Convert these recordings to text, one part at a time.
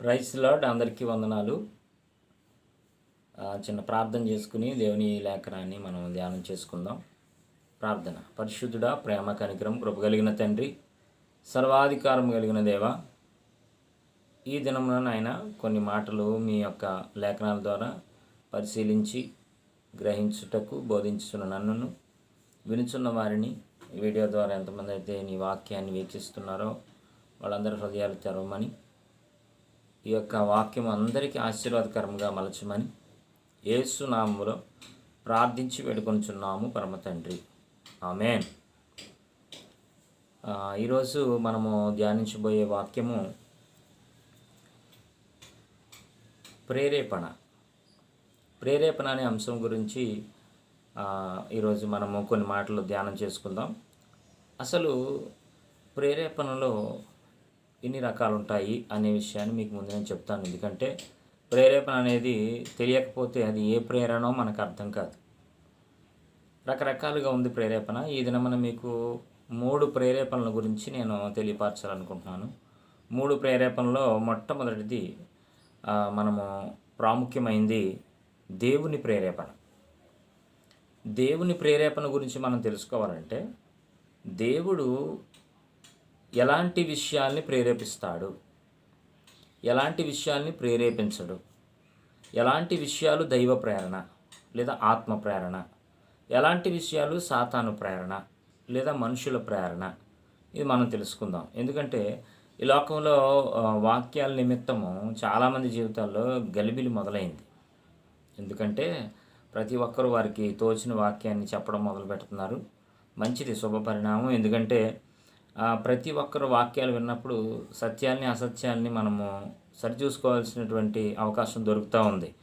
Price lord అందరికీ వందనాలు. చిన్న ప్రార్థన చేసుకుని దేవుని లేఖనాన్ని మనం ధ్యానం చేసుకుందాం. ప్రార్థన. పరిశుద్ధుడా ప్రేమ కనికరం కృప కలిగిన తండ్రి సర్వాధికారం కలిగిన దేవ ఈ దినమున నాయన కొన్ని మాటలు మీ యొక్క లేఖనాల ద్వారా పరిశీలించి గ్రహించుటకు బోధించుతున్న నన్నును వినుచున్న వారిని వీడియో ద్వారా ఎంతమంది అయితే నీ వాక్యాన్ని వీక్షిస్తున్నారో వాళ్ళందరి హృదయాలు తెరవమని ఈ యొక్క వాక్యం అందరికీ ఆశీర్వాదకరంగా మలచమని యేసు నామములో ప్రార్థించి వేడుకొంచున్నాము పరమ తండ్రి. ఆమెన్. ఈరోజు మనము ధ్యానించబోయే వాక్యము ప్రేరేపణ. ప్రేరేపణ అనే అంశం గురించి ఈరోజు మనము కొన్ని మాటలు ధ్యానం చేసుకుందాం. అసలు ప్రేరేపణలో ఎన్ని రకాలు ఉంటాయి అనే విషయాన్ని మీకు ముందు నేను చెప్తాను. ఎందుకంటే ప్రేరేపణ అనేది తెలియకపోతే అది ఏ ప్రేరణో మనకు అర్థం కాదు. రకరకాలుగా ఉంది ప్రేరేపణ. ఈ దినమన మీకు మూడు ప్రేరేపణల గురించి నేను తెలియపరచాలనుకుంటున్నాను. మూడు ప్రేరేపణలో మొట్టమొదటిది మనము ప్రాముఖ్యమైంది దేవుని ప్రేరేపణ. దేవుని ప్రేరేపణ గురించి మనం తెలుసుకోవాలంటే దేవుడు ఎలాంటి విషయాల్ని ప్రేరేపిస్తాడు? ఎలాంటి విషయాల్ని ప్రేరేపించడు? ఎలాంటి విషయాలు దైవ ప్రేరణ లేదా ఆత్మ ప్రేరణ? ఎలాంటి విషయాలు సాతాను ప్రేరణ లేదా మనుషుల ప్రేరణ? ఇది మనం తెలుసుకుందాం. ఎందుకంటే ఈ లోకంలో వాక్యాల నిమిత్తము చాలామంది జీవితాల్లో గలిబిలి మొదలైంది. ఎందుకంటే ప్రతి ఒక్కరు వారికి తోచిన వాక్యాన్ని చెప్పడం మొదలు పెడుతున్నారు మంచిది శుభ పరిణామం ఎందుకంటే ప్రతి ఒక్కరు వాక్యాలు విన్నప్పుడు సత్యాన్ని అసత్యాన్ని మనము సరిచూసుకోవాల్సినటువంటి అవకాశం దొరుకుతూ ఉంది.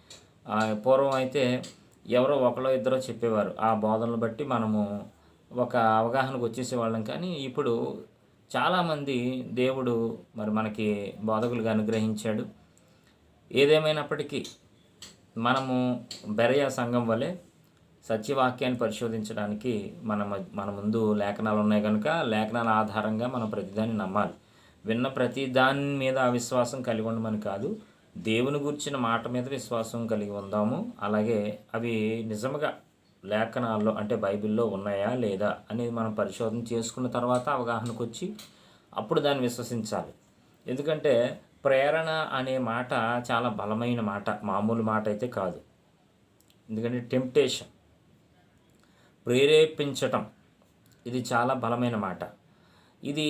పూర్వం అయితే ఎవరో ఒకరో ఇద్దరో చెప్పేవారు. ఆ బోధనలు బట్టి మనము ఒక అవగాహనకు వచ్చేసేవాళ్ళం. కానీ ఇప్పుడు చాలామంది దేవుడు మరి మనకి బోధకులుగా అనుగ్రహించాడు. ఏదేమైనప్పటికీ మనము బెరయా సంఘం వలె సత్యవాక్యాన్ని పరిశోధించడానికి మన మన ముందు లేఖనాలు ఉన్నాయి కనుక లేఖనాల ఆధారంగా మనం ప్రతిదాన్ని నమ్మాలి. విన్న ప్రతి దాని మీద అవిశ్వాసం కలిగి ఉండమని కాదు దేవుని గురించిన మాట మీద విశ్వాసం కలిగి ఉందాము. అలాగే అవి నిజముగా లేఖనాల్లో అంటే బైబిల్లో ఉన్నాయా లేదా అనేది మనం పరిశోధన చేసుకున్న తర్వాత అవగాహనకు వచ్చి అప్పుడు దాన్ని విశ్వసించాలి. ఎందుకంటే ప్రేరణ అనే మాట చాలా బలమైన మాట మామూలు మాట అయితే కాదు. ఎందుకంటే టెంప్టేషన్. ప్రేరేపించటం. ఇది చాలా బలమైన మాట. ఇది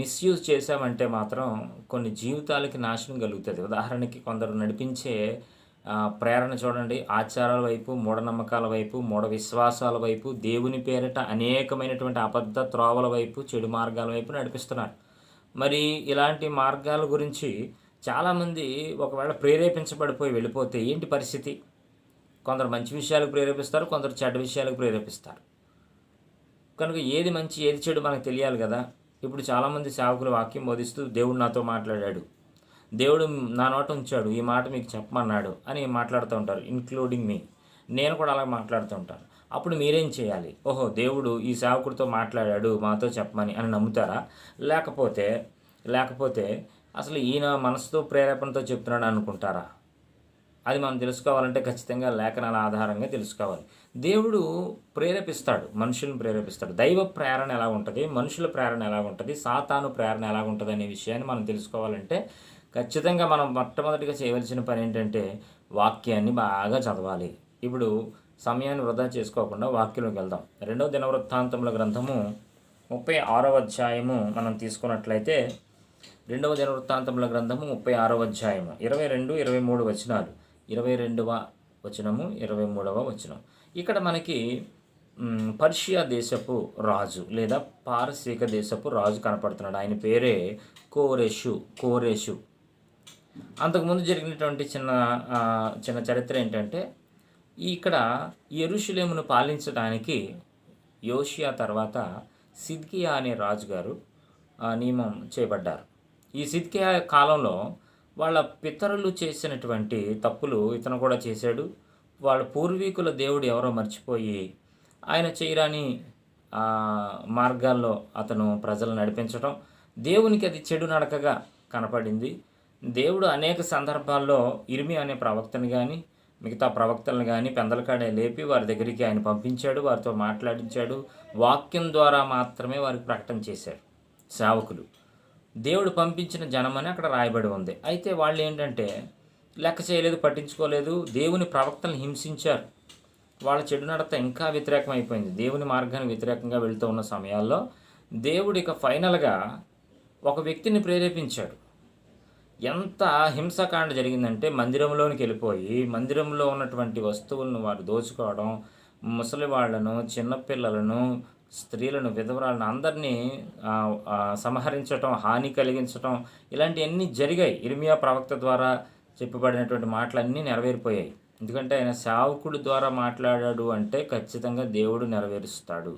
మిస్యూజ్ చేసామంటే మాత్రం కొన్ని జీవితాలకి నాశనం కలుగుతుంది. ఉదాహరణకి కొందరు నడిపించే ప్రేరణ చూడండి. ఆచారాల వైపు మూఢనమ్మకాల వైపు మూఢ విశ్వాసాల వైపు దేవుని పేరిట అనేకమైనటువంటి అబద్ధ త్రోవల వైపు చెడు మార్గాల వైపు నడిపిస్తున్నారు. మరి ఇలాంటి మార్గాల గురించి చాలామంది ఒకవేళ ప్రేరేపించబడిపోయి వెళ్ళిపోతే ఏంటి పరిస్థితి? కొందరు మంచి విషయాలకు ప్రేరేపిస్తారు కొందరు చెడ్డ విషయాలకు ప్రేరేపిస్తారు. కనుక ఏది మంచి ఏది చెడు మనకు తెలియాలి కదా. ఇప్పుడు చాలామంది సేవకులు వాక్యం బోధిస్తూ దేవుడు నాతో మాట్లాడాడు. దేవుడు నా నోట ఉంచాడు ఈ మాట మీకు చెప్పమన్నాడు అని మాట్లాడుతూ ఉంటారు ఇన్క్లూడింగ్ మీ నేను కూడా అలా మాట్లాడుతూ ఉంటాను. అప్పుడు మీరేం చేయాలి? ఓహో దేవుడు ఈ సేవకుడితో మాట్లాడాడు మాతో చెప్పమని అని నమ్ముతారా? లేకపోతే లేకపోతే అసలు ఈయన మనసుతో ప్రేరేపణతో చెప్తున్నాడు అనుకుంటారా? అది మనం తెలుసుకోవాలంటే ఖచ్చితంగా లేఖనాల ఆధారంగా తెలుసుకోవాలి. దేవుడు ప్రేరేపిస్తాడు మనుషులను ప్రేరేపిస్తాడు. దైవ ప్రేరణ ఎలా ఉంటుంది? మనుషుల ప్రేరణ ఎలా ఉంటుంది? సాతాను ప్రేరణ ఎలా ఉంటుంది అనే విషయాన్ని మనం తెలుసుకోవాలంటే ఖచ్చితంగా మనం మొట్టమొదటిగా చేయవలసిన పని ఏంటంటే వాక్యాన్ని బాగా చదవాలి. ఇప్పుడు సమయాన్ని వృధా చేసుకోకుండా వాక్యంలోకి వెళ్దాం. రెండవ దినవృత్తాంతముల గ్రంథము ముప్పై ఆరవ అధ్యాయము మనం తీసుకున్నట్లయితే రెండవ దినవృత్తాంతముల గ్రంథము ముప్పై ఆరవ అధ్యాయము ఇరవై రెండు ఇరవై మూడు వచనాలు. ఇరవై రెండవ వచనము ఇరవై మూడవ వచనం. ఇక్కడ మనకి పర్షియా దేశపు రాజు లేదా పారసీక దేశపు రాజు కనపడుతున్నాడు. ఆయన పేరే కోరేషు కోరేషు. అంతకుముందు జరిగినటువంటి చిన్న చిన్న చరిత్ర ఏంటంటే ఇక్కడ ఎరుషులేమును పాలించడానికి యోషియా తర్వాత సిద్కియా అనే రాజుగారు నియమం చేపడ్డారు ఈ సిద్కియా కాలంలో వాళ్ళ పితరులు చేసినటువంటి తప్పులు ఇతను కూడా చేశాడు. వాళ్ళ పూర్వీకుల దేవుడు ఎవరో మర్చిపోయి ఆయన చేయరాని మార్గాల్లో అతను ప్రజలను నడిపించడం దేవునికి అది చెడు నడకగా కనపడింది. దేవుడు అనేక సందర్భాల్లో ఇరిమి అనే ప్రవక్తను కానీ మిగతా ప్రవక్తలను కానీ పెందలకాడే లేపి వారి దగ్గరికి ఆయన పంపించాడు వారితో మాట్లాడించాడు వాక్యం ద్వారా మాత్రమే వారికి ప్రకటన చేశాడు. సేవకులు. దేవుడు పంపించిన జనమని అక్కడ రాయబడి ఉంది. అయితే వాళ్ళు ఏంటంటే లెక్క చేయలేదు పట్టించుకోలేదు దేవుని ప్రవక్తలను హింసించారు. వాళ్ళ చెడు నడత ఇంకా వ్యతిరేకం అయిపోయింది దేవుని మార్గానికి వ్యతిరేకంగా వెళ్తూ ఉన్న సమయాల్లో దేవుడు ఇక ఫైనల్గా ఒక వ్యక్తిని ప్రేరేపించాడు. ఎంత హింసాకాండ జరిగిందంటే మందిరంలోనికి వెళ్ళిపోయి మందిరంలో ఉన్నటువంటి వస్తువులను వారు దోచుకోవడం ముసలి వాళ్ళను చిన్నపిల్లలను స్త్రీలను విధవరాలను అందరినీ సంహరించటం హాని కలిగించటం ఇలాంటివన్నీ జరిగాయి. ఇర్మియా ప్రవక్త ద్వారా చెప్పబడినటువంటి మాటలన్నీ నెరవేరిపోయాయి. ఎందుకంటే ఆయన సేవకుడు ద్వారా మాట్లాడాడు అంటే ఖచ్చితంగా దేవుడు నెరవేరుస్తాడు.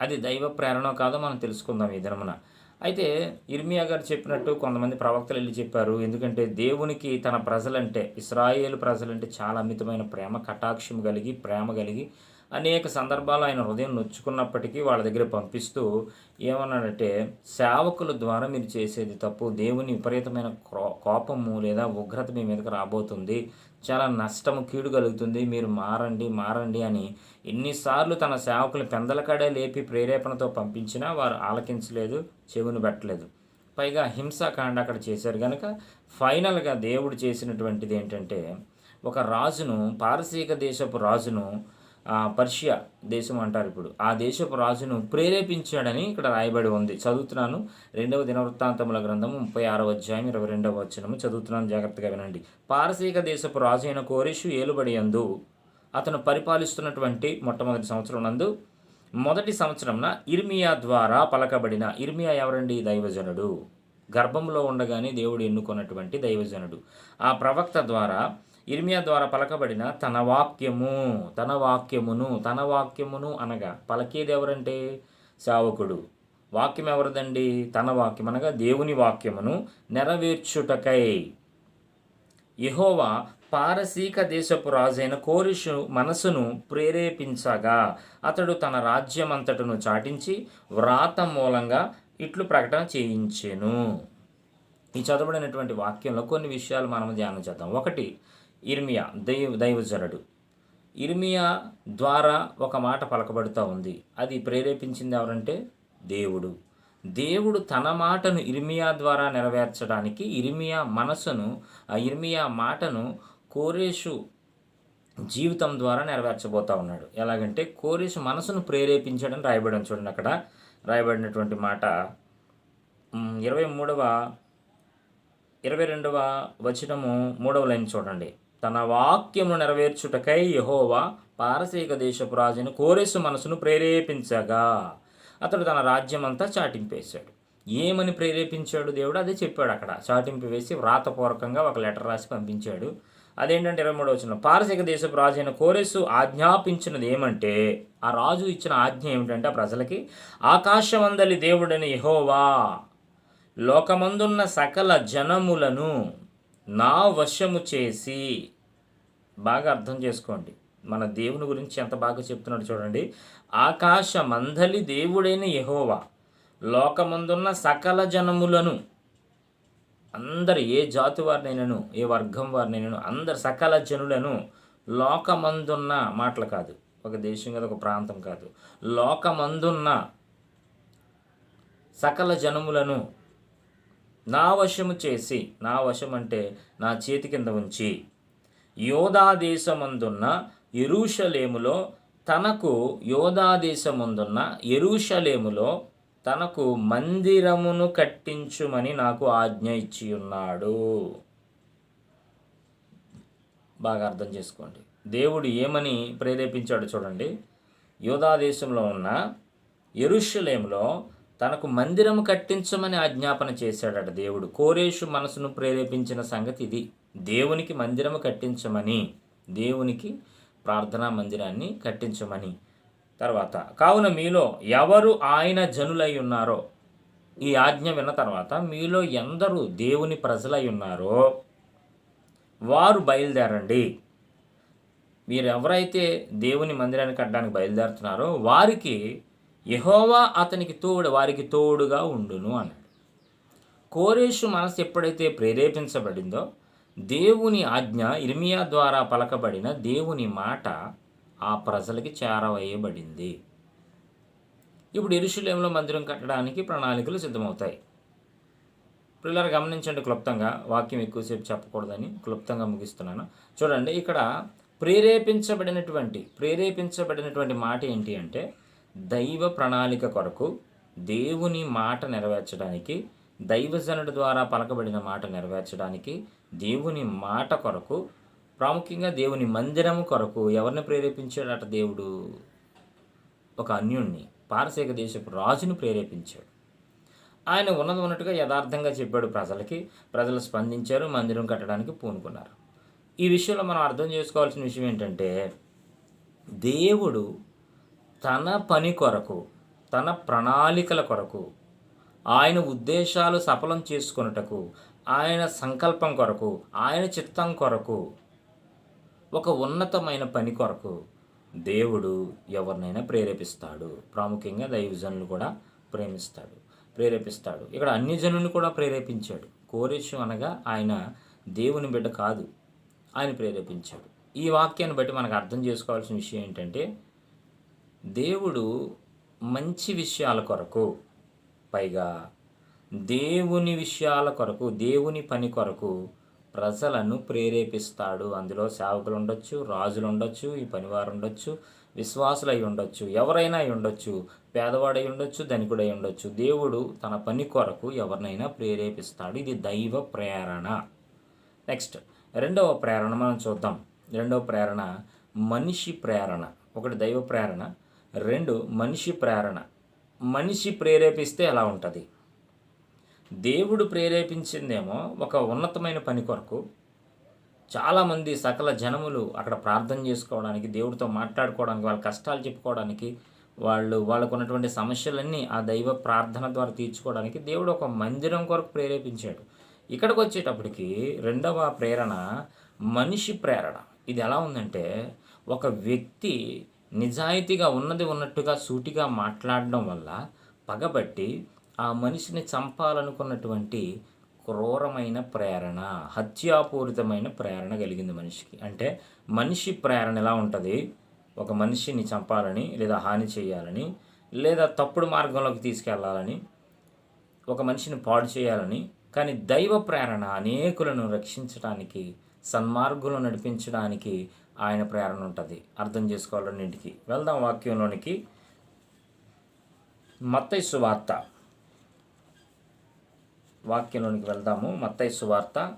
అది దైవ ప్రేరణ కాదో మనం తెలుసుకుందాం ఈ దినమున అయితే ఇర్మియా గారు చెప్పినట్టు కొంతమంది ప్రవక్తలు వెళ్ళి చెప్పారు ఎందుకంటే దేవునికి తన ప్రజలంటే ఇస్రాయేల్ ప్రజలంటే చాలా అమితమైన ప్రేమ కటాక్షం కలిగి ప్రేమ కలిగి అనేక సందర్భాలు ఆయన హృదయం నొచ్చుకున్నప్పటికీ వాళ్ళ దగ్గర పంపిస్తూ ఏమన్నాడంటే సేవకుల ద్వారా మీరు చేసేది తప్పు. దేవుని విపరీతమైన కోపము లేదా ఉగ్రత మీ మీదకి రాబోతుంది. చాలా నష్టము కీడు కలుగుతుంది. మీరు మారండి మారండి అని ఎన్నిసార్లు తన సేవకులు పెందలకాడే లేపి ప్రేరేపణతో పంపించినా వారు ఆలకించలేదు చెవును పెట్టలేదు. పైగా హింసాకాండ అక్కడ చేశారు కనుక ఫైనల్గా దేవుడు చేసినటువంటిది ఏంటంటే ఒక రాజును పారసీక దేశపు రాజును పర్షియా దేశం అంటారు ఇప్పుడు. ఆ దేశపు రాజును ప్రేరేపించాడని ఇక్కడ రాయబడి ఉంది. చదువుతున్నాను. రెండవ దినవృత్తాంతముల గ్రంథము ముప్పై ఆరవ అధ్యాయం ఇరవై రెండవ వచనము. చదువుతున్నాను. జాగ్రత్తగా వినండి. పారసీక దేశపు రాజు అయిన కోరిషు ఏలుబడియందు అతను పరిపాలిస్తున్నటువంటి మొట్టమొదటి సంవత్సరం నందు మొదటి సంవత్సరంన ఇర్మియా ద్వారా పలకబడిన ఇర్మియా ఎవరండి? దైవజనుడు. గర్భంలో ఉండగానే దేవుడు ఎన్నుకున్నటువంటి దైవజనుడు. ఆ ప్రవక్త ద్వారా ఇర్మియా ద్వారా పలకబడిన తన వాక్యము తన వాక్యమును తన వాక్యమును అనగా పలకేది ఎవరంటే సేవకుడు వాక్యం ఎవరిదండి? తన వాక్యం అనగా దేవుని వాక్యమును నెరవేర్చుటకై. యహోవా పారసీక దేశపు రాజైన కోరిషు మనసును ప్రేరేపించగా అతడు తన రాజ్యమంతటను చాటించి వ్రాత మూలంగా ఇట్లు ప్రకటన చేయించెను. ఈ చదవబడినటువంటి వాక్యంలో కొన్ని విషయాలు మనం ధ్యానం చేద్దాం. ఒకటి ఇర్మియా దైవ దైవజనుడు. ఇర్మియా ద్వారా ఒక మాట పలకబడుతూ ఉంది. అది ప్రేరేపించింది ఎవరంటే దేవుడు. దేవుడు తన మాటను ఇర్మియా ద్వారా నెరవేర్చడానికి ఇర్మియా మనసును ఆ ఇర్మియా మాటను కోరేషు జీవితం ద్వారా నెరవేర్చబోతా ఉన్నాడు. ఎలాగంటే కోరేషు మనసును ప్రేరేపించడం రాయబడి చూడండి అక్కడ. రాయబడినటువంటి మాట ఇరవై మూడవ ఇరవై రెండవ వచనము మూడవ లైన్ చూడండి. తన వాక్యమును నెరవేర్చుటకై యెహోవా పారసీక దేశపు రాజును కోరేసు మనసును ప్రేరేపించగా. అతడు తన రాజ్యమంతా చాటింపేశాడు. ఏమని ప్రేరేపించాడు దేవుడు? అదే చెప్పాడు అక్కడ. చాటింపు వేసి వ్రాతపూర్వకంగా ఒక లెటర్ రాసి పంపించాడు. అదేంటంటే ఇరవై మూడవ వచ్చిన పారసీక దేశపు రాజు అయిన కోరెసు ఆజ్ఞాపించినది ఏమంటే ఆ రాజు ఇచ్చిన ఆజ్ఞ ఏమిటంటే ఆ ప్రజలకి ఆకాశమందలి దేవుడని యహోవా లోకమందున్న సకల జనములను నా వశము చేసి బాగా అర్థం చేసుకోండి. మన దేవుని గురించి ఎంత బాగా చెప్తున్నాడు చూడండి. ఆకాశ మందలి దేవుడైన యహోవా లోకమందున్న సకల జనములను అందరు ఏ జాతి వారినైనను ఏ వర్గం వారినైనను అందరు సకల జనులను లోకమందున్న మాటలు కాదు. ఒక దేశం కాదు ఒక ప్రాంతం కాదు. లోకమందున్న సకల జనములను నా వశము చేసి నా వశం అంటే నా చేతి కింద ఉంచి యోధా ఎరుషలేములో తనకు యోధా ఎరుషలేములో తనకు మందిరమును కట్టించుమని నాకు ఆజ్ఞ ఇచ్చి ఉన్నాడు బాగా అర్థం చేసుకోండి. దేవుడు ఏమని ప్రేరేపించాడు చూడండి. యోధా దేశంలో ఉన్న ఎరుషలేములో తనకు మందిరం కట్టించమని ఆజ్ఞాపన చేశాడట దేవుడు. కోరేషు మనసును ప్రేరేపించిన సంగతి ఇది. దేవునికి మందిరము కట్టించమని దేవునికి ప్రార్థనా మందిరాన్ని కట్టించమని. తర్వాత కావున మీలో ఎవరు ఆయన జనులై ఉన్నారో ఈ ఆజ్ఞ విన్న తర్వాత మీలో ఎందరు దేవుని ప్రజలై ఉన్నారో వారు బయలుదేరండి. మీరు ఎవరైతే దేవుని మందిరాన్ని కట్టడానికి బయలుదేరుతున్నారో వారికి యహోవా అతనికి తోడు వారికి తోడుగా ఉండును అన్నాడు. కోరేషు మనసు ఎప్పుడైతే ప్రేరేపించబడిందో దేవుని ఆజ్ఞ ఇర్మియా ద్వారా పలకబడిన దేవుని మాట ఆ ప్రజలకి చేరవేయబడింది. ఇప్పుడు ఇరుషులేంలో మందిరం కట్టడానికి ప్రణాళికలు సిద్ధమవుతాయి. పిల్లలు గమనించండి క్లుప్తంగా వాక్యం ఎక్కువసేపు చెప్పకూడదని క్లుప్తంగా ముగిస్తున్నాను. చూడండి ఇక్కడ ప్రేరేపించబడినటువంటి ప్రేరేపించబడినటువంటి మాట ఏంటి అంటే దైవ ప్రణాళిక కొరకు దేవుని మాట నెరవేర్చడానికి దైవజనుడి ద్వారా పలకబడిన మాట నెరవేర్చడానికి దేవుని మాట కొరకు ప్రాముఖ్యంగా దేవుని మందిరం కొరకు ఎవరిని ప్రేరేపించాడట దేవుడు? ఒక అన్యుణ్ణి పారసీక దేశపు రాజును ప్రేరేపించాడు. ఆయన ఉన్నది ఉన్నట్టుగా యథార్థంగా చెప్పాడు ప్రజలకి ప్రజలు స్పందించారు మందిరం కట్టడానికి పూనుకున్నారు. ఈ విషయంలో మనం అర్థం చేసుకోవాల్సిన విషయం ఏంటంటే దేవుడు తన పని కొరకు తన ప్రణాళికల కొరకు ఆయన ఉద్దేశాలు సఫలం చేసుకొనుటకు ఆయన సంకల్పం కొరకు ఆయన చిత్తం కొరకు ఒక ఉన్నతమైన పని కొరకు దేవుడు ఎవరినైనా ప్రేరేపిస్తాడు. ప్రాముఖ్యంగా దైవజనులు కూడా ప్రేమిస్తాడు ప్రేరేపిస్తాడు. ఇక్కడ అన్ని జనులను కూడా ప్రేరేపించాడు. కోరేషు అనగా ఆయన దేవుని బిడ్డ కాదు ఆయన ప్రేరేపించాడు. ఈ వాక్యాన్ని బట్టి మనకు అర్థం చేసుకోవాల్సిన విషయం ఏంటంటే దేవుడు మంచి విషయాల కొరకు పైగా దేవుని విషయాల కొరకు దేవుని పని కొరకు ప్రజలను ప్రేరేపిస్తాడు. అందులో సేవకులు ఉండొచ్చు రాజులు ఉండొచ్చు ఈ పనివారు ఉండొచ్చు విశ్వాసులు అయి ఉండొచ్చు ఎవరైనా అయి ఉండొచ్చు పేదవాడై ఉండొచ్చు ధనికుడై ఉండొచ్చు. దేవుడు తన పని కొరకు ఎవరినైనా ప్రేరేపిస్తాడు. ఇది దైవ ప్రేరణ. నెక్స్ట్ రెండవ ప్రేరణ మనం చూద్దాం. రెండవ ప్రేరణ మనిషి ప్రేరణ. ఒకటి దైవ ప్రేరణ రెండు మనిషి ప్రేరణ. మనిషి ప్రేరేపిస్తే ఎలా ఉంటుంది? దేవుడు ప్రేరేపించిందేమో ఒక ఉన్నతమైన పని కొరకు. చాలామంది సకల జనములు అక్కడ ప్రార్థన చేసుకోవడానికి దేవుడితో మాట్లాడుకోవడానికి వాళ్ళ కష్టాలు చెప్పుకోవడానికి వాళ్ళు వాళ్ళకు ఉన్నటువంటి సమస్యలన్నీ ఆ దైవ ప్రార్థన ద్వారా తీర్చుకోవడానికి దేవుడు ఒక మందిరం కొరకు ప్రేరేపించాడు. ఇక్కడికి వచ్చేటప్పటికి రెండవ ప్రేరణ మనిషి ప్రేరణ. ఇది ఎలా ఉందంటే ఒక వ్యక్తి నిజాయితీగా ఉన్నది ఉన్నట్టుగా సూటిగా మాట్లాడడం వల్ల పగబట్టి ఆ మనిషిని చంపాలనుకున్నటువంటి క్రూరమైన ప్రేరణ హత్యాపూరితమైన ప్రేరణ కలిగింది మనిషికి. అంటే మనిషి ప్రేరణ ఎలా ఉంటుంది? ఒక మనిషిని చంపాలని లేదా హాని చేయాలని లేదా తప్పుడు మార్గంలోకి తీసుకెళ్ళాలని ఒక మనిషిని పాడు చేయాలని కానీ దైవ ప్రేరణ అనేకులను రక్షించడానికి సన్మార్గులను నడిపించడానికి ఆయన ప్రేరణ ఉంటుంది. అర్థం చేసుకోవాలన్నింటికి వెళ్దాం వాక్యంలోనికి. మత్తైసు వార్త. వాక్యంలోనికి వెళ్దాము. మత్తైసు వార్త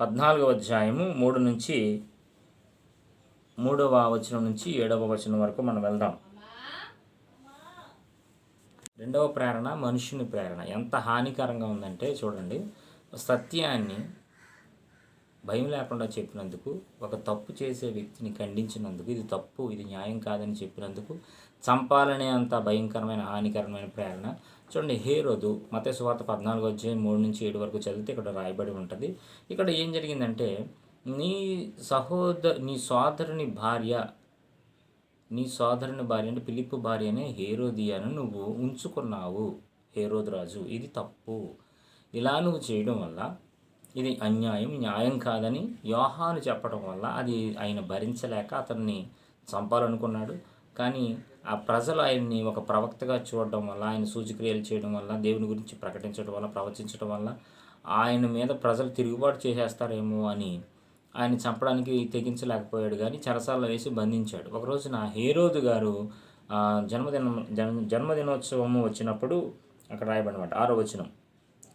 పద్నాలుగవ అధ్యాయము మూడు నుంచి మూడవ వచనం నుంచి ఏడవ వచనం వరకు మనం వెళ్దాం. రెండవ ప్రేరణ మనుషుని ప్రేరణ. ఎంత హానికరంగా ఉందంటే చూడండి సత్యాన్ని భయం లేకుండా చెప్పినందుకు ఒక తప్పు చేసే వ్యక్తిని ఖండించినందుకు ఇది తప్పు ఇది న్యాయం కాదని చెప్పినందుకు చంపాలనే అంత భయంకరమైన హానికరమైన ప్రేరణ. చూడండి హేరోదు మత సువార్త పద్నాలుగు వచ్చే మూడు నుంచి ఏడు వరకు చదివితే ఇక్కడ రాయబడి ఉంటుంది. ఇక్కడ ఏం జరిగిందంటే నీ సహోదరు నీ సోదరుని భార్య నీ సోదరుని భార్య అంటే పిలిప్పు భార్య అనే హేరోదియాను నువ్వు ఉంచుకున్నావు. హేరోదు రాజు ఇది తప్పు. ఇలా నువ్వు చేయడం వల్ల ఇది అన్యాయం న్యాయం కాదని యోహాను చెప్పడం వల్ల అది ఆయన భరించలేక అతన్ని చంపాలనుకున్నాడు. కానీ ఆ ప్రజలు ఆయన్ని ఒక ప్రవక్తగా చూడడం వల్ల ఆయన సూచిక్రియలు చేయడం వల్ల దేవుని గురించి ప్రకటించడం వల్ల ప్రవచించడం వల్ల ఆయన మీద ప్రజలు తిరుగుబాటు చేసేస్తారేమో అని ఆయన చంపడానికి తెగించలేకపోయాడు. కానీ చెరసాల వేసి బంధించాడు. ఒక నా హేరోదు గారు జన్మదిన జన్మదినం జన్మ జన్మదినోత్సవము వచ్చినప్పుడు అక్కడ రాయబడినమాట ఆరో వచనం.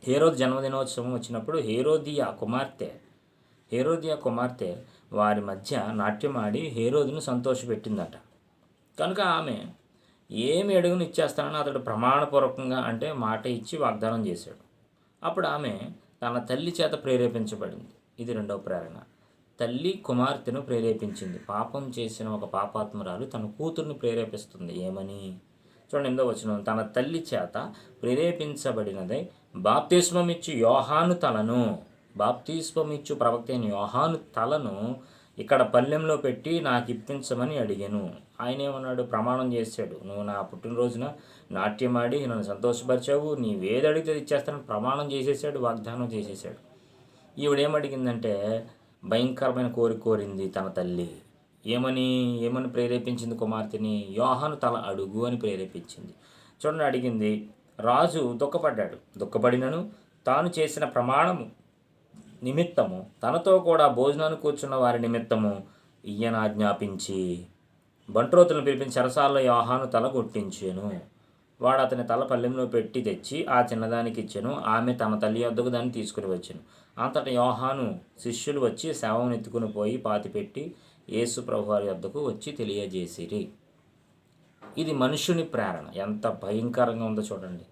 హేరోద్ జన్మదినోత్సవం వచ్చినప్పుడు హేరోదియా కుమార్తె హేరోదియా కుమార్తె వారి మధ్య నాట్యం ఆడి హేరోదును సంతోషపెట్టిందట. కనుక ఆమె ఏమి అడుగును ఇచ్చేస్తానని అతడు ప్రమాణపూర్వకంగా అంటే మాట ఇచ్చి వాగ్దానం చేశాడు. అప్పుడు ఆమె తన తల్లి చేత ప్రేరేపించబడింది. ఇది రెండవ ప్రేరణ. తల్లి కుమార్తెను ప్రేరేపించింది. పాపం చేసిన ఒక పాపాత్మురాలు తన కూతుర్ని ప్రేరేపిస్తుంది. ఏమని? చూడండి ఎనిమిదో వచ్చిన తన తల్లి చేత ప్రేరేపించబడినదై బాప్తిస్మమిచ్చు యోహాను తలను. బాప్తిస్మమిచ్చు ప్రవక్త అయిన యోహాను తలను ఇక్కడ పల్లెంలో పెట్టి నాకు ఇప్పించమని అడిగాను. ఆయన ఏమన్నాడు? ప్రమాణం చేశాడు. నువ్వు నా పుట్టినరోజున నాట్యం ఆడి నన్ను సంతోషపరిచావు. నీవేది అడిగితే ఇచ్చేస్తానని ప్రమాణం చేసేసాడు వాగ్దానం చేసేసాడు ఈవిడేమడిగిందంటే భయంకరమైన కోరిక కోరింది తన తల్లి. ఏమని ఏమని ప్రేరేపించింది కుమార్తెని? యోహాను తల అడుగు అని ప్రేరేపించింది. చూడండి అడిగింది రాజు దుఃఖపడ్డాడు. దుఃఖపడినను తాను చేసిన ప్రమాణము నిమిత్తము తనతో కూడా భోజనాన్ని కూర్చున్న వారి నిమిత్తము ఈయన ఆజ్ఞాపించి బంట్రోతులను పిలిపించి సరసాల్లో యోహాను తల కొట్టించాను. వాడు అతని తల పల్లెంలో పెట్టి తెచ్చి ఆ చిన్నదానికి ఇచ్చాను. ఆమె తమ తల్లి వద్దకు దాన్ని తీసుకుని వచ్చాను. అంతట యోహాను శిష్యులు వచ్చి శవం ఎత్తుకుని పోయి పాతిపెట్టి యేసు ప్రభు వారి వద్దకు వచ్చి తెలియజేసిరి. ఇది మనుషుని ప్రేరణ. ఎంత భయంకరంగా ఉందో చూడండి.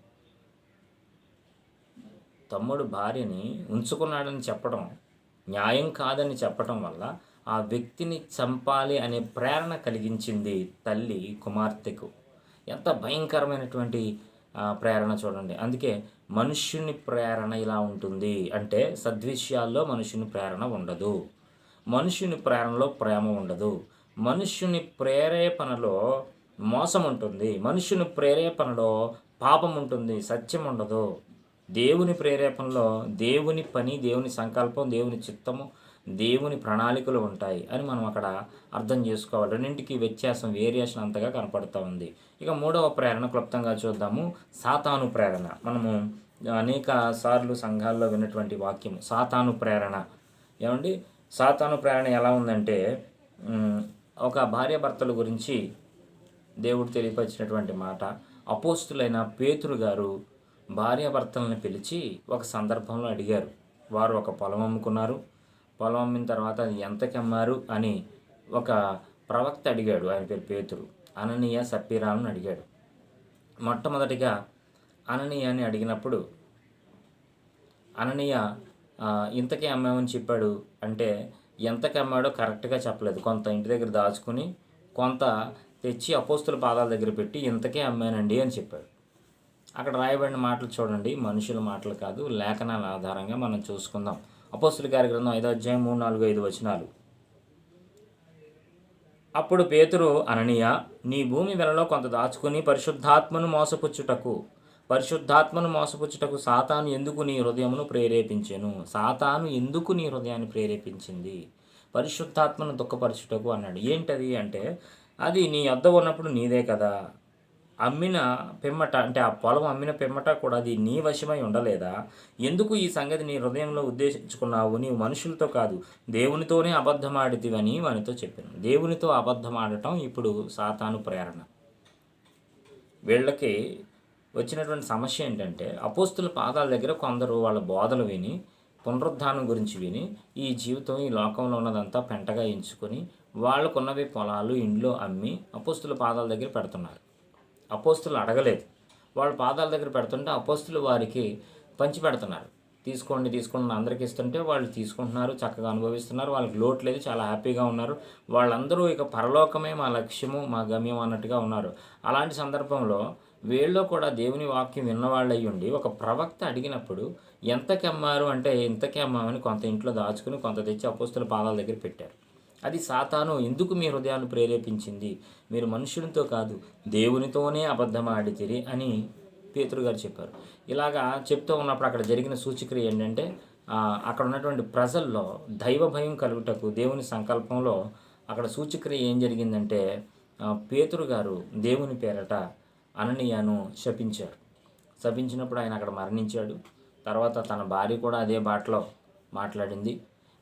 తమ్ముడు భార్యని ఉంచుకున్నాడని చెప్పడం న్యాయం కాదని చెప్పడం వల్ల ఆ వ్యక్తిని చంపాలి అనే ప్రేరణ కలిగించింది తల్లి కుమార్తెకు. ఎంత భయంకరమైనటువంటి ప్రేరణ చూడండి. అందుకే మనుష్యుని ప్రేరణ ఇలా ఉంటుంది. అంటే సద్విషయాల్లో మనుషుని ప్రేరణ ఉండదు. మనుషుని ప్రేరణలో ప్రేమ ఉండదు. మనుష్యుని ప్రేరేపణలో మోసం ఉంటుంది. మనుష్యుని ప్రేరేపణలో పాపం ఉంటుంది. సత్యం ఉండదు. దేవుని ప్రేరేపణలో దేవుని పని దేవుని సంకల్పం దేవుని చిత్తము దేవుని ప్రణాళికలు ఉంటాయి అని మనం అక్కడ అర్థం చేసుకోవాలి. రెండింటికి వ్యత్యాసం వేరియేషన్ అంతగా కనపడుతూ ఉంది. ఇక మూడవ ప్రేరణ క్లుప్తంగా చూద్దాము. సాతాను ప్రేరణ. మనము అనేక సార్లు సంఘాల్లో విన్నటువంటి వాక్యం సాతాను ప్రేరణ. ఏమండి? సాతాను ప్రేరణ ఎలా ఉందంటే ఒక భార్యాభర్తల గురించి దేవుడు తెలియపరిచినటువంటి మాట. అపోస్తులైన పేతురు గారు భార్యాభర్తలను పిలిచి ఒక సందర్భంలో అడిగారు. వారు ఒక పొలం అమ్ముకున్నారు. పొలం అమ్మిన తర్వాత అది ఎంతకి అమ్మారు అని ఒక ప్రవక్త అడిగాడు. ఆయన పేరు పేతురు. అననీయ సప్పీరాలను అడిగాడు. మొట్టమొదటిగా అననీయ అని అడిగినప్పుడు అననీయ ఇంతకే అమ్మామని చెప్పాడు అంటే ఎంతకి అమ్మాడో కరెక్ట్గా చెప్పలేదు. కొంత ఇంటి దగ్గర దాచుకుని కొంత తెచ్చి అపోస్తుల పాదాల దగ్గర పెట్టి ఇంతకే అమ్మానండి అని చెప్పాడు. అక్కడ రాయబడిన మాటలు చూడండి. మనుషుల మాటలు కాదు లేఖనాల ఆధారంగా మనం చూసుకుందాం. అపోస్తుల కార్యక్రమం ఐదో అధ్యాయం మూడు నాలుగు ఐదు వచనాలు. అప్పుడు పేతురు అననీయ నీ భూమి వెలలో కొంత దాచుకుని పరిశుద్ధాత్మను మోసపుచ్చుటకు పరిశుద్ధాత్మను మోసపుచ్చుటకు సాతాను ఎందుకు నీ హృదయమును ప్రేరేపించెను? సాతాను ఎందుకు నీ హృదయాన్ని ప్రేరేపించింది? పరిశుద్ధాత్మను దుఃఖపరచుటకు అన్నాడు. ఏంటది అంటే అది నీ వద్ద ఉన్నప్పుడు నీదే కదా. అమ్మిన పిమ్మట అంటే ఆ పొలం అమ్మిన పిమ్మట కూడా అది నీ వశమై ఉండలేదా? ఎందుకు ఈ సంగతి నీ హృదయంలో ఉద్దేశించుకున్నావు? నీవు మనుషులతో కాదు దేవునితోనే అబద్ధమాడితివని వానితో చెప్పాను. దేవునితో అబద్ధమాడటం ఇప్పుడు సాతాను ప్రేరణ. వీళ్ళకి వచ్చినటువంటి సమస్య ఏంటంటే అపోస్తుల పాదాల దగ్గర కొందరు వాళ్ళ బోధలు విని పునరుద్ధానం గురించి విని ఈ జీవితం ఈ లోకంలో ఉన్నదంతా పెంటగా ఎంచుకొని వాళ్ళకున్నవి పొలాలు ఇండ్లు అమ్మి అపోస్తుల పాదాల దగ్గర పెడుతున్నారు. అపోస్తులు అడగలేదు. వాళ్ళ పాదాల దగ్గర పెడుతుంటే అపోస్తులు వారికి పంచి పెడుతున్నారు. తీసుకోండి తీసుకోండి అందరికి ఇస్తుంటే వాళ్ళు తీసుకుంటున్నారు చక్కగా అనుభవిస్తున్నారు. వాళ్ళకి లోటు లేదు చాలా హ్యాపీగా ఉన్నారు. వాళ్ళందరూ ఇక పరలోకమే మా లక్ష్యము మా గమ్యం అన్నట్టుగా ఉన్నారు. అలాంటి సందర్భంలో వీళ్ళు కూడా దేవుని వాక్యం విన్నవాళ్ళు అయ్యి ఉండి ఒక ప్రవక్త అడిగినప్పుడు ఎంతకి అమ్మారు? అంటే ఎంతకి అమ్మామని కొంత ఇంట్లో దాచుకుని కొంత తెచ్చి అపోస్తుల పాదాల దగ్గర పెట్టారు. అది సాతాను ఎందుకు మీ హృదయాన్ని ప్రేరేపించింది? మీరు మనుషులతో కాదు దేవునితోనే అబద్ధం ఆడితిరి అని పేతురు గారు చెప్పారు. ఇలాగా చెప్తూ ఉన్నప్పుడు అక్కడ జరిగిన సూచక్రియ ఏంటంటే అక్కడ ఉన్నటువంటి ప్రజల్లో దైవ భయం కలుగుటకు దేవుని సంకల్పంలో అక్కడ సూచక్రియ ఏం జరిగిందంటే ఆ, పేతురు గారు దేవుని పేరట అననీయను శపించారు. శపించినప్పుడు ఆయన అక్కడ మరణించాడు. తర్వాత తన భార్య కూడా అదే బాటలో మాట్లాడింది.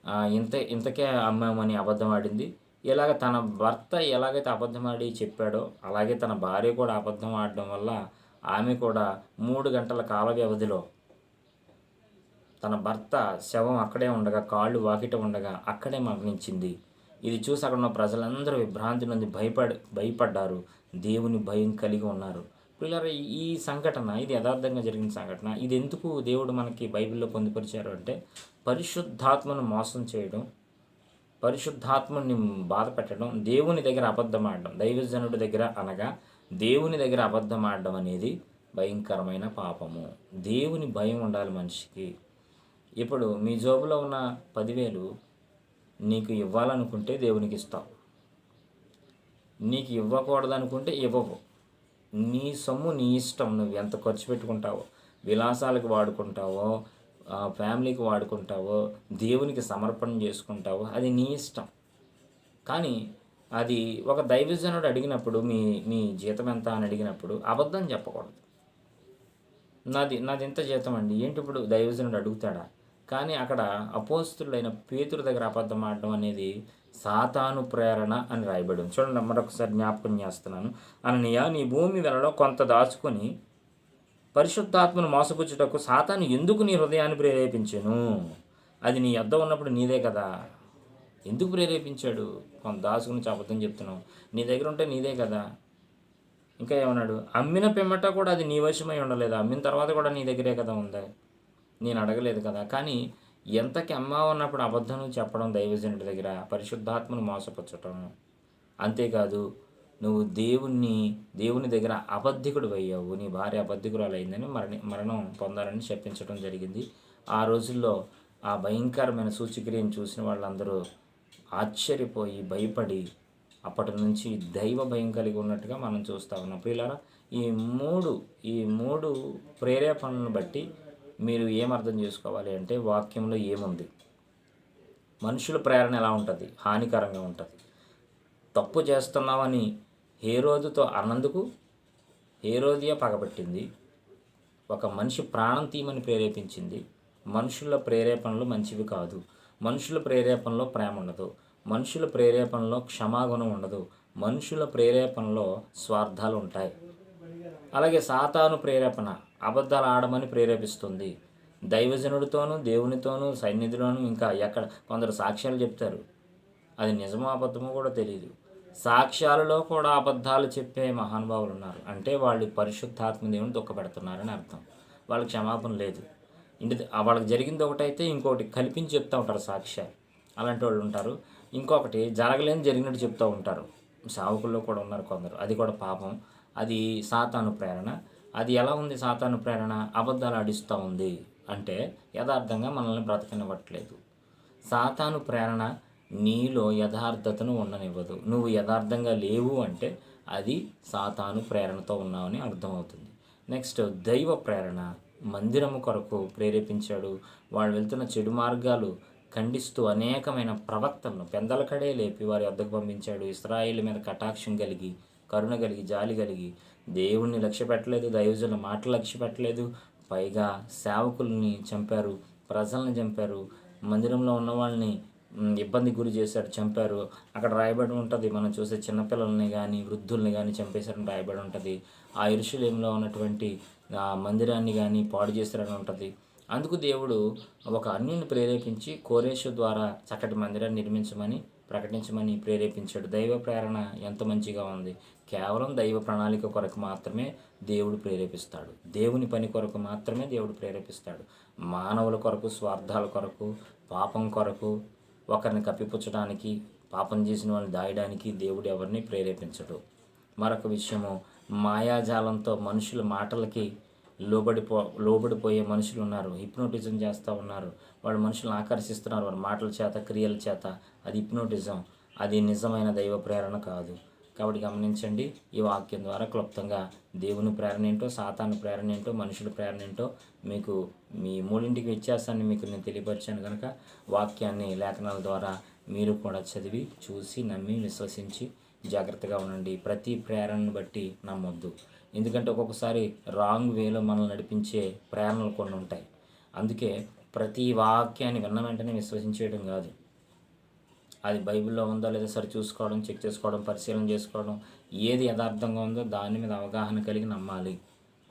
ఇంత ఇంతకే అమ్మామని అబద్ధం ఆడింది. ఇలాగ తన భర్త ఎలాగైతే అబద్ధం ఆడి చెప్పాడో అలాగే తన భార్య కూడా అబద్ధం ఆడడం వల్ల ఆమె కూడా మూడు గంటల కాల వ్యవధిలో తన భర్త శవం అక్కడే ఉండగా కాళ్ళు వాకిట ఉండగా అక్కడే మరణించింది. ఇది చూసి అక్కడ ఉన్న ప్రజలందరూ విభ్రాంతి నుండి భయపడి భయపడ్డారు. దేవుని భయం కలిగి ఉన్నారు. పిల్లలు ఈ సంఘటన ఇది యథార్థంగా జరిగిన సంఘటన ఇది ఎందుకు దేవుడు మనకి బైబిల్లో పొందుపరిచారు అంటే పరిశుద్ధాత్మను మోసం చేయడం పరిశుద్ధాత్మని బాధ పెట్టడం దేవుని దగ్గర అబద్ధం ఆడడం దైవజనుడి దగ్గర అనగా దేవుని దగ్గర అబద్ధం ఆడడం అనేది భయంకరమైన పాపము. దేవుని భయం ఉండాలి మనిషికి. ఇప్పుడు మీ జోబులో ఉన్న పదివేలు నీకు ఇవ్వాలనుకుంటే దేవునికి ఇస్తావు. నీకు ఇవ్వకూడదనుకుంటే ఇవ్వవు. నీ సొమ్ము నీ ఇష్టం. నువ్వు ఎంత ఖర్చు పెట్టుకుంటావో విలాసాలకు వాడుకుంటావో ఫ్యామిలీకి వాడుకుంటావో దేవునికి సమర్పణ చేసుకుంటావో అది నీ ఇష్టం. కానీ అది ఒక దైవజనుడు అడిగినప్పుడు మీ మీ జీతం ఎంత అని అడిగినప్పుడు అబద్ధం చెప్పకూడదు. నాది నాది ఎంత జీతం అండి? ఏంటి ఇప్పుడు దైవజనుడు అడుగుతాడా? కానీ అక్కడ అపోస్తులైన పేతురు దగ్గర అబద్ధం ఆడడం అనేది సాతాను ప్రేరణ అని రాయబడి ఉంది చూడండి మరొకసారి జ్ఞాపకం చేస్తున్నాను. అననీయ నీ భూమి వెలలో కొంత దాచుకొని పరిశుద్ధాత్మను మోసపుచ్చుటకు సాతాను ఎందుకు నీ హృదయాన్ని ప్రేరేపించాను? అది నీ అద్దం ఉన్నప్పుడు నీదే కదా. ఎందుకు ప్రేరేపించాడు? కొంత దాచుకుని అబద్ధం చెప్తున్నావు. నీ దగ్గర ఉంటే నీదే కదా. ఇంకా ఏమన్నాడు? అమ్మిన పిమ్మట కూడా అది నీ వశమై ఉండలేదు. అమ్మిన తర్వాత కూడా నీ దగ్గరే కదా ఉందా. నేను అడగలేదు కదా. కానీ ఎంతకి అమ్మ ఉన్నప్పుడు అబద్ధం చెప్పడం దైవజనుడి దగ్గర పరిశుద్ధాత్మను మోసపుచ్చటం. అంతేకాదు నువ్వు దేవుణ్ణి దేవుని దగ్గర అబద్ధికుడు అయ్యావు. నీ భార్య అబద్ధికురాలు అయిందని మరణి మరణం పొందాలని చెప్పించడం జరిగింది. ఆ రోజుల్లో ఆ భయంకరమైన సూచిక్రియను చూసిన వాళ్ళందరూ ఆశ్చర్యపోయి భయపడి అప్పటి నుంచి దైవ భయం కలిగి ఉన్నట్టుగా మనం చూస్తూ ఉన్నాం. ప్రియులారా ఈ మూడు ఈ మూడు ప్రేరేపణలను బట్టి మీరు ఏమర్థం చేసుకోవాలి అంటే వాక్యంలో ఏముంది? మనుషుల ప్రేరణ ఎలా ఉంటుంది? హానికరంగా ఉంటుంది. తప్పు చేస్తున్నామని ఏ రోజుతో అన్నందుకు? హేరోదియ పగబట్టింది. ఒక మనిషి ప్రాణం తీయమని ప్రేరేపించింది. మనుషుల ప్రేరేపణలు మంచివి కాదు. మనుషుల ప్రేరేపణలో ప్రేమ ఉండదు. మనుషుల ప్రేరేపణలో క్షమాగుణం ఉండదు. మనుషుల ప్రేరేపణలో స్వార్థాలు ఉంటాయి. అలాగే సాతాను ప్రేరేపణ అబద్ధాలు ఆడమని ప్రేరేపిస్తుంది. దైవజనుడితోనూ దేవునితోనూ సన్నిధిలోనూ ఇంకా ఎక్కడ కొందరు సాక్ష్యాలు చెప్తారు. అది నిజమో అబద్ధమో కూడా తెలియదు సాక్ష్యాలలో కూడా అబద్ధాలు చెప్పే మహానుభావులు ఉన్నారు అంటే వాళ్ళు పరిశుద్ధాత్మ దేవుని దుఃఖపెడుతున్నారని అర్థం. వాళ్ళకి క్షమాపణ లేదు. ఇంటి వాళ్ళకి జరిగింది ఒకటైతే ఇంకొకటి కల్పించి చెప్తూ ఉంటారు సాక్ష్యాలు. అలాంటి వాళ్ళు ఉంటారు. ఇంకొకటి జరగలేని జరిగినట్టు చెప్తూ ఉంటారు. సావుకుల్లో కూడా ఉన్నారు కొందరు. అది కూడా పాపం. అది సాతాను ప్రేరణ. అది ఎలా ఉంది సాతాను ప్రేరణ? అబద్ధాలు ఆడిస్తూ ఉంది అంటే యథార్థంగా మనల్ని బ్రతకనివ్వట్లేదు. సాతాను ప్రేరణ నీలో యథార్థతను ఉండనివ్వదు. నువ్వు యథార్థంగా లేవు అంటే అది సాతాను ప్రేరణతో ఉన్నావని అర్థమవుతుంది. నెక్స్ట్ దైవ ప్రేరణ మందిరము కొరకు ప్రేరేపించాడు. వాళ్ళు వెళ్తున్న చెడు మార్గాలు ఖండిస్తూ అనేకమైన ప్రవక్తలను పెందలకడే లేపి వారి వద్దకు పంపించాడు. ఇస్రాయిల్ మీద కటాక్షం కలిగి కరుణ కలిగి జాలి కలిగి. దేవుణ్ణి లక్ష్య పెట్టలేదు దైవజుల మాటలు లక్ష్య పెట్టలేదు. పైగా సేవకుల్ని చంపారు ప్రజల్ని చంపారు. మందిరంలో ఉన్న వాళ్ళని ఇబ్బంది గురి చేశారు చంపారు. అక్కడ రాయబడి ఉంటుంది మనం చూసే చిన్నపిల్లల్ని కానీ వృద్ధుల్ని కానీ చంపేశారని రాయబడి ఉంటుంది. ఆ ఇరుషులేంలో ఉన్నటువంటి ఆ మందిరాన్ని కానీ పాడు చేశారని ఉంటుంది. అందుకు దేవుడు ఒక అన్యుని ప్రేరేపించి కోరేషు ద్వారా చక్కటి మందిరాన్ని నిర్మించమని ప్రకటించమని ప్రేరేపించాడు. దైవ ప్రేరణ ఎంత మంచిగా ఉంది. కేవలం దైవ ప్రణాళిక కొరకు మాత్రమే దేవుడు ప్రేరేపిస్తాడు. దేవుని పని కొరకు మాత్రమే దేవుడు ప్రేరేపిస్తాడు. మానవుల కొరకు స్వార్థాల కొరకు పాపం కొరకు ఒకరిని కప్పిపుచ్చడానికి పాపం చేసిన వాళ్ళని దాయడానికి దేవుడు ఎవరిని ప్రేరేపించడు. మరొక విషయము మాయాజాలంతో మనుషుల మాటలకి లోబడిపో లోబడిపోయే మనుషులు ఉన్నారు. హిప్నోటిజం చేస్తూ ఉన్నారు. వాళ్ళు మనుషులను ఆకర్షిస్తున్నారు. వారి మాటల చేత క్రియల చేత. అది హిప్నోటిజం. అది నిజమైన దైవ ప్రేరణ కాదు. కాబట్టి గమనించండి ఈ వాక్యం ద్వారా క్లుప్తంగా దేవుని ప్రేరణ ఏంటో సాతాను ప్రేరణ ఏంటో మనుషుల ప్రేరణ ఏంటో మీకు మీ మూడింటికి వ్యత్యాసాన్ని మీకు నేను తెలియపరిచాను కనుక వాక్యాన్ని లేఖనాల ద్వారా మీరు కూడా చదివి చూసి నమ్మి విశ్వసించి జాగ్రత్తగా ఉండండి. ప్రతి ప్రేరణను బట్టి నమ్మొద్దు. ఎందుకంటే ఒక్కొక్కసారి రాంగ్ వేలో మనల్ని నడిపించే ప్రేరణలు కొన్ని ఉంటాయి. అందుకే ప్రతి వాక్యాన్ని విన్న వెంటనే విశ్వసించేయడం కాదు. అది బైబిల్లో ఉందో లేదో సరి చూసుకోవడం చెక్ చేసుకోవడం పరిశీలన చేసుకోవడం ఏది యథార్థంగా ఉందో దాని మీద అవగాహన కలిగి నమ్మాలి.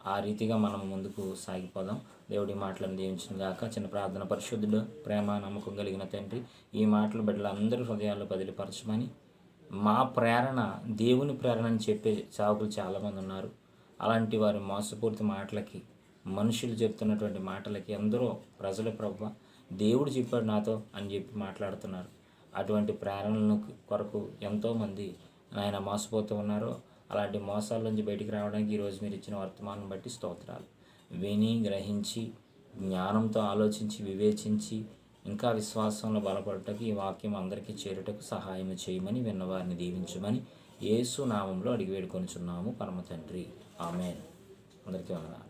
ఆ రీతిగా మనం ముందుకు సాగిపోదాం. దేవుడి మాటలను దీవించిన గాక చిన్న ప్రార్థన పరిశుద్ధుడు ప్రేమ నమ్మకం కలిగిన తండ్రి ఈ మాటలు బిడ్డలందరూ హృదయాల్లో బదిలిపరచమని మా ప్రేరణ దేవుని ప్రేరణ అని చెప్పే చావుకులు చాలామంది ఉన్నారు. అలాంటి వారి మోసపూరిత మాటలకి మనుషులు చెప్తున్నటువంటి మాటలకి అందరూ ప్రజల ప్రభు దేవుడు చెప్పాడు నాతో అని చెప్పి మాట్లాడుతున్నారు. అటువంటి ప్రేరణలను కొరకు ఎంతోమంది ఆయన మోసపోతూ ఉన్నారు. అలాంటి మోసాల నుంచి బయటికి రావడానికి ఈరోజు మీరు ఇచ్చిన వర్తమానం బట్టి స్తోత్రాలు. విని గ్రహించి జ్ఞానంతో ఆలోచించి వివేచించి ఇంకా విశ్వాసంలో బలపడటకు ఈ వాక్యం అందరికీ చేరుటకు సహాయం చేయమని విన్నవారిని దీవించమని యేసు నామంలో అడిగి వేడుకొనిచున్నాము. పరమ తండ్రి. ఆమె అందరికీ వందనాలు.